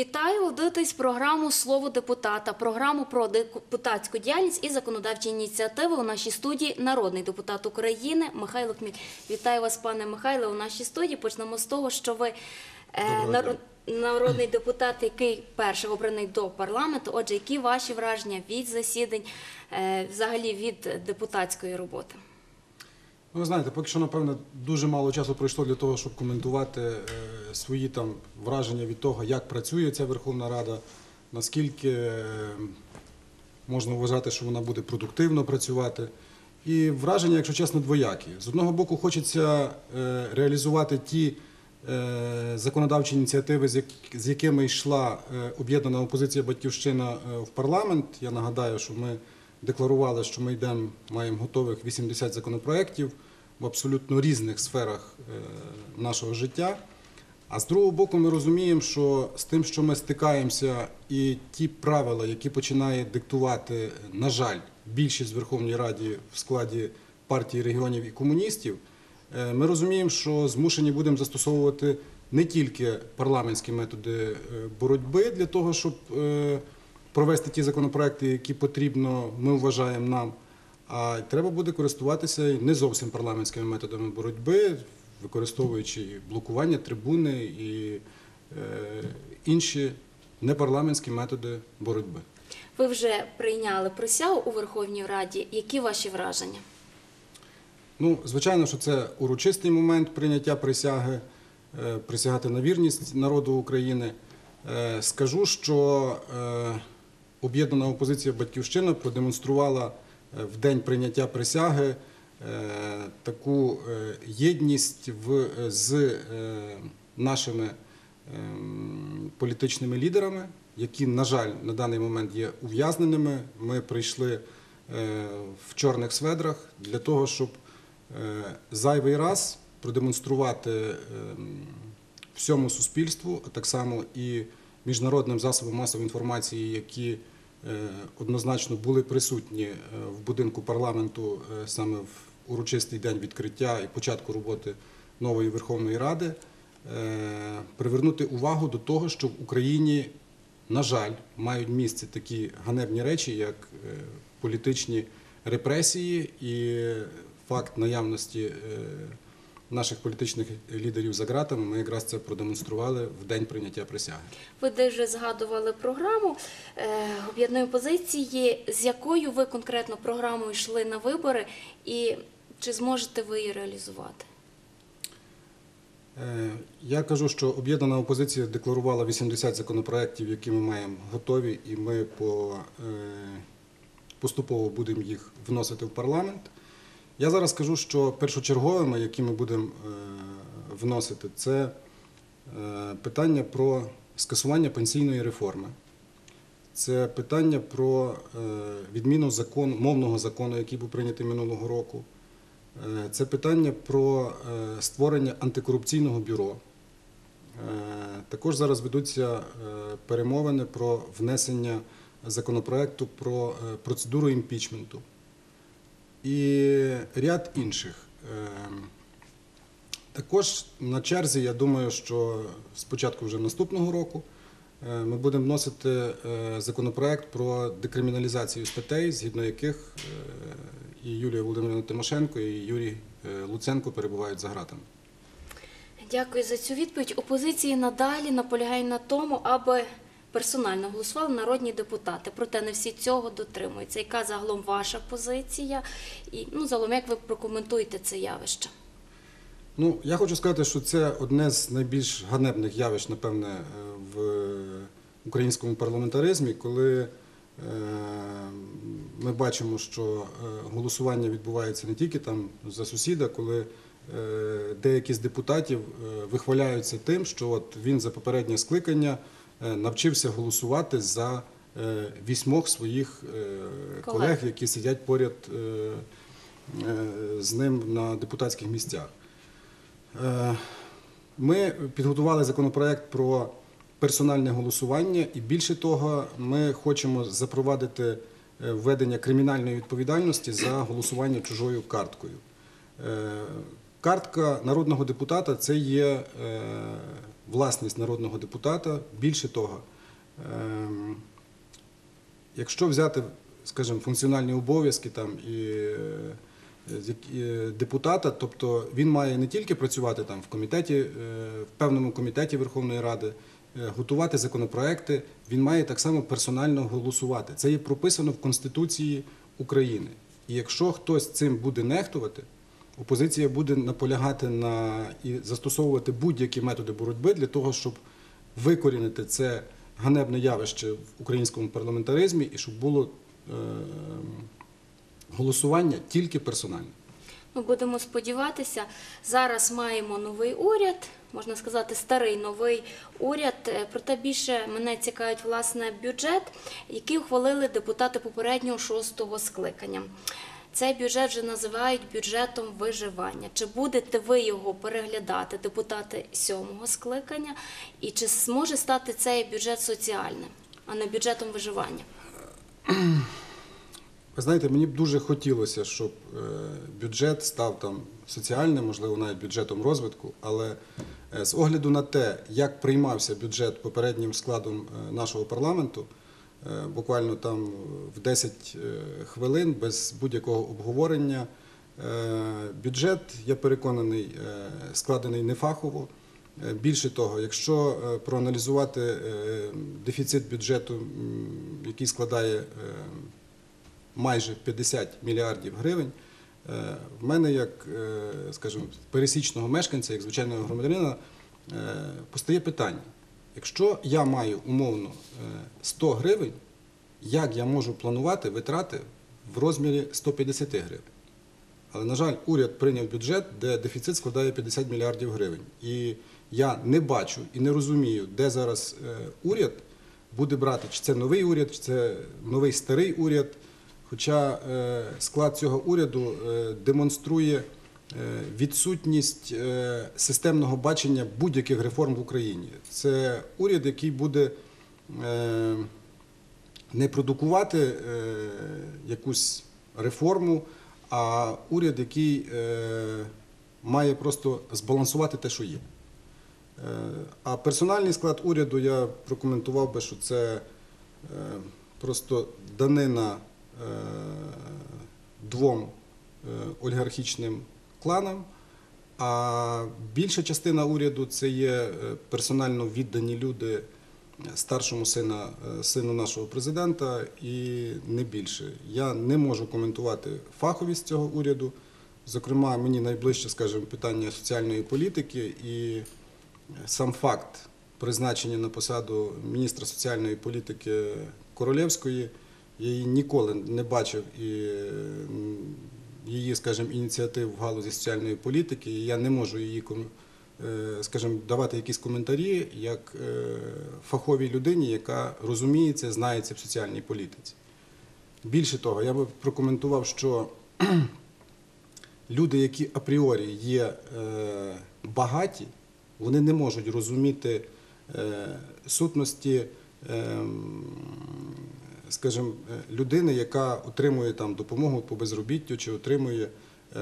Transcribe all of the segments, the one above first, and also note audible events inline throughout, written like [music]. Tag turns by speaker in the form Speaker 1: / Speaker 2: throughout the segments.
Speaker 1: Вітаю! Ви Дивитесь програму Слово депутата, програму про депутатську діяльність і законодавчі ініціативи у нашій студії народний депутат України Михайло Кміль. Вітаю вас, пане Михайле, у нашій студії. Почнемо з того, що ви е, народ- народний депутат, який перший обраний до парламенту. Отже, які ваші враження від засідань, е, взагалі від депутатської роботи?
Speaker 2: Ви знаєте, поки що, напевно, дуже мало часу пройшло для того, щоб коментувати е, свої там враження від того, як працює ця Верховна Рада, наскільки е, можна вважати, що вона буде продуктивно працювати. І враження, якщо чесно, двоякі. З одного боку, хочеться е, реалізувати ті законодавчі ініціативи, з, як, з якими йшла об'єднана опозиція Батьківщина в парламент. Я нагадаю, що ми декларували, що ми йдемо, маємо готових 80 законопроєктів в абсолютно різних сферах е, нашого життя. А з другого боку, ми розуміємо, що з тим, що ми стикаємося, і ті правила, які починає диктувати, на жаль, більшість в Верховній Раді в складі партії регіонів і комуністів, е, ми розуміємо, що змушені будемо застосовувати не тільки парламентські методи е, боротьби для того, щоб провести ті законопроекти, які потрібно, ми вважаємо нам. А треба буде користуватися не зовсім парламентськими методами боротьби, використовуючи і блокування трибуни і е, інші непарламентські методи боротьби.
Speaker 1: Ви вже прийняли присягу у Верховній Раді. Які ваші враження?
Speaker 2: Ну, звичайно, що це урочистий момент прийняття присяги, е, присягати на вірність народу України. Е, Скажу, що е, об'єднана опозиція Батьківщина продемонструвала е, в день прийняття присяги е, таку е, єдність з нашими ем, політичними лідерами, які, на жаль, на даний момент є ув'язненими. Ми прийшли в чорних сведрах для того, щоб зайвий раз продемонструвати ем, всьому суспільству, а так само і міжнародним засобам масової інформації, які е, однозначно були присутні е, в будинку парламенту е, саме в урочистий день відкриття і початку роботи нової Верховної Ради, привернути увагу до того, що в Україні, на жаль, мають місце такі ганебні речі, як політичні репресії і факт наявності наших політичних лідерів за ґратами. Ми якраз це продемонстрували в день прийняття присяги.
Speaker 1: Ви дуже згадували програму е, об'єднаної позиції, з якою ви конкретно програмою йшли на вибори, і чи зможете ви її реалізувати?
Speaker 2: Е, Я кажу, що об'єднана опозиція декларувала 80 законопроєктів, які ми маємо готові, і ми по, е, поступово будемо їх вносити в парламент. Я зараз скажу, що першочерговими, які ми будемо е, вносити, це е, питання про скасування пенсійної реформи. Це питання про е, відміну закону, мовного закону, який був прийнятий минулого року. Це питання про створення антикорупційного бюро. Також зараз ведуться перемовини про внесення законопроекту про процедуру імпічменту і ряд інших. Е, Також на черзі, я думаю, що спочатку вже наступного року е, ми будемо вносити е, законопроект про декриміналізацію статей, згідно яких е, і Юлія Володимирівна Тимошенко, і Юрій Луценко перебувають за ґратами.
Speaker 1: Дякую за цю відповідь. Опозиції надалі наполягає на тому, аби персонально голосували народні депутати. Проте не всі цього дотримуються. Яка загалом ваша позиція? І ну загалом, як ви прокоментуєте це явище?
Speaker 2: Ну, я хочу сказати, що це одне з найбільш ганебних явищ, напевне, е, в українському парламентаризмі, коли е, ми бачимо, що е, голосування відбувається не тільки там за сусіда, коли деякі з депутатів вихваляються тим, що от він за попереднє скликання навчився голосувати за е, вісьмох своїх е,
Speaker 1: Колег.
Speaker 2: які сидять поряд е, е, з ним на депутатських місцях. Е, Ми підготували законопроект про персональне голосування, і більше того, ми хочемо запровадити е, введення кримінальної відповідальності за голосування чужою карткою. Е, Картка народного депутата це є е, власність народного депутата. Більше того, Ем, Якщо взяти, скажімо, функціональні обов'язки там і е, е, депутата, тобто він має не тільки працювати там в комітеті, е, в певному комітеті Верховної Ради, готувати законопроекти, він має так само персонально голосувати. Це є прописано в Конституції України. І якщо хтось цим буде нехтувати, опозиція буде наполягати на і застосовувати будь-які методи боротьби для того, щоб викорінити це ганебне явище в українському парламентаризмі і щоб було е, голосування тільки персональне.
Speaker 1: Ну, будемо сподіватися. Зараз маємо новий уряд, можна сказати, старий новий уряд. Е, Проте більше мене цікавить власне бюджет, який ухвалили депутати попереднього шостого скликання. Цей бюджет вже називають бюджетом виживання. Чи будете ви його переглядати, депутати сьомого скликання, і чи зможе стати цей бюджет соціальним, а не бюджетом виживання?
Speaker 2: Ви знаєте, мені б дуже хотілося, щоб е, бюджет став там соціальним, можливо, навіть бюджетом розвитку, але е, з огляду на те, як приймався бюджет попереднім складом е, нашого парламенту, буквально там в 10 е, хвилин без будь-якого обговорення, е, бюджет, я переконаний, е, складений нефахово. Е, Більше того, якщо е, проаналізувати е, дефіцит бюджету, який складає е, майже 50 мільярдів гривень. Е, В мене, як, е, скажімо, пересічного мешканця, як звичайного громадянина, е, постає питання: якщо я маю умовно е, 100 гривень, як я можу планувати витрати в розмірі 150 гривень? Але, на жаль, уряд прийняв бюджет, де дефіцит складає 50 мільярдів гривень. І я не бачу і не розумію, де зараз е, уряд буде брати, чи це новий уряд, чи це новий старий уряд. Хоча е, склад цього уряду е, демонструє е, відсутність е, системного бачення будь-яких реформ в Україні. Це уряд, який буде е, не продукувати е, якусь реформу, а уряд, який е, має просто збалансувати те, що є. Е, А персональний склад уряду я прокоментував би, що це е, просто данина е, двом е, олігархічним кланам. А більша частина уряду це є е, персонально віддані люди е, старшому сина, е, сину нашого президента і не більше. Я не можу коментувати фаховість цього уряду. Зокрема, мені найближче, скажімо, питання соціальної політики і сам факт призначення на посаду міністра соціальної політики Королевської. Я її ніколи не бачив і її, скажімо, ініціатив в галузі соціальної політики. І я не можу її е, скажімо, давати якісь коментарі як е, фаховій людині, яка розуміється, знається в соціальній політиці. Більше того, я би прокоментував, що [clears throat] люди, які апріорі є е, багаті, вони не можуть розуміти сутності, е, скажімо, е, людини, яка отримує там допомогу по безробіттю чи отримує. е,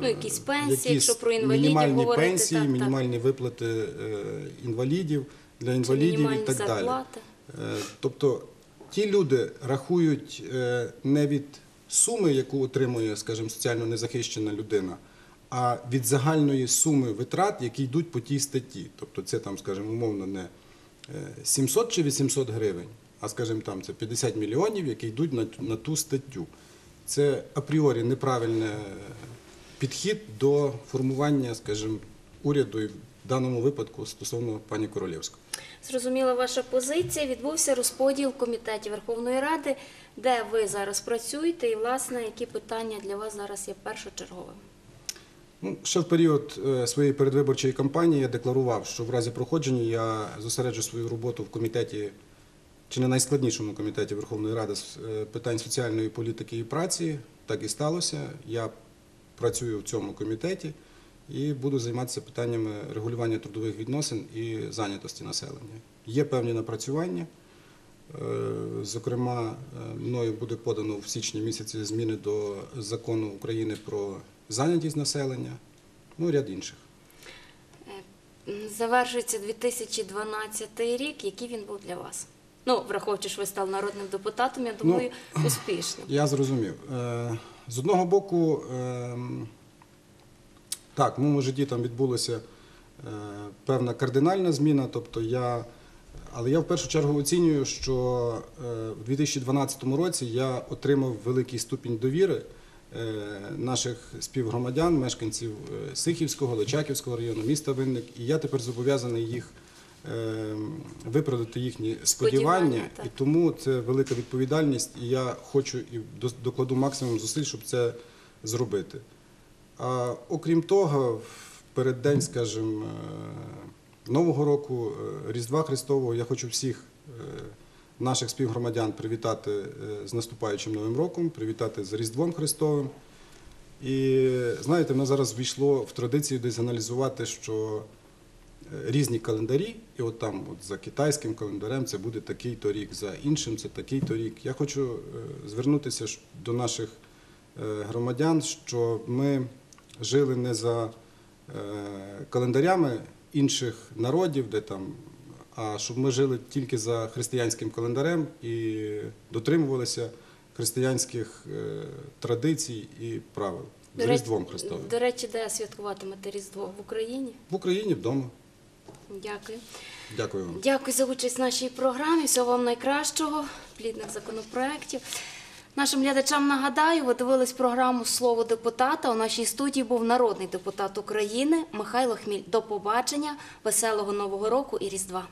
Speaker 1: Ну, якісь пенсії,
Speaker 2: якісь
Speaker 1: якщо про інвалідів
Speaker 2: мінімальні
Speaker 1: говорити,
Speaker 2: пенсії,
Speaker 1: так, так.
Speaker 2: мінімальні виплати е, інвалідів для інвалідів і так далі.
Speaker 1: зарплати?
Speaker 2: Е, Тобто ті люди рахують не від суми, яку отримує, скажімо, соціально незахищена людина, а від загальної суми витрат, які йдуть по тій статті. Тобто це там, скажімо, умовно не е, 700 чи 800 гривень, а скажімо, там це 50 мільйонів, які йдуть на, ту- на ту статтю. Це апріорі неправильний підхід до формування, скажімо, уряду і в даному випадку стосовно пані Королевської.
Speaker 1: Зрозуміла ваша позиція. Відбувся розподіл в комітеті Верховної Ради, де ви зараз працюєте, і власне які питання для вас зараз є першочерговими.
Speaker 2: Ну, ще в період е, своєї передвиборчої кампанії я декларував, що в разі проходження я зосереджу свою роботу в комітеті, чи не найскладнішому комітеті Верховної Ради з е, питань соціальної політики і праці. Так і сталося. Я працюю в цьому комітеті і буду займатися питаннями регулювання трудових відносин і зайнятості населення. Є певні напрацювання. Е, Зокрема, е, мною буде подано в січні місяці зміни до закону України про зайнятість населення, ну і ряд інших.
Speaker 1: Завершується 2012 рік. Який він був для вас? Ну, враховуючи, що ви стали народним депутатом, я
Speaker 2: Ну,
Speaker 1: думаю, успішним.
Speaker 2: Я зрозумів. Е, З одного боку, ем, так, в моєму житті там відбулася е, певна кардинальна зміна. Тобто я, але я в першу чергу оцінюю, що е, в 2012 році я отримав великий ступінь довіри наших співгромадян, мешканців Сихівського, Личаківського району, міста Винник, і я тепер зобов'язаний їх виправдати їхні сподівання.
Speaker 1: Сподівання.
Speaker 2: І тому це велика відповідальність, і я хочу і докладу максимум зусиль, щоб це зробити. А окрім того, в переддень, скажімо, е, Нового року, е, Різдва Христового, я хочу всіх е, наших співгромадян привітати з наступаючим Новим роком, привітати з Різдвом Христовим. І знаєте, в мене зараз ввійшло в традицію десь аналізувати, що різні календарі, і от там от за китайським календарем це буде такий-то рік, за іншим це такий-то рік. Я хочу е, звернутися до наших е, громадян, що ми жили не за е, календарями інших народів, де там, а щоб ми жили тільки за християнським календарем і дотримувалися християнських традицій і правил з Різдвом Христовим.
Speaker 1: До речі, де святкуватимете Різдво в Україні?
Speaker 2: В Україні вдома.
Speaker 1: Дякую.
Speaker 2: Дякую вам.
Speaker 1: Дякую за участь в нашій програмі. Всього вам найкращого, плідних законопроєктів. Нашим глядачам нагадаю, ви дивились програму Слово депутата. У нашій студії був народний депутат України Михайло Хміль. До побачення, веселого нового року і Різдва.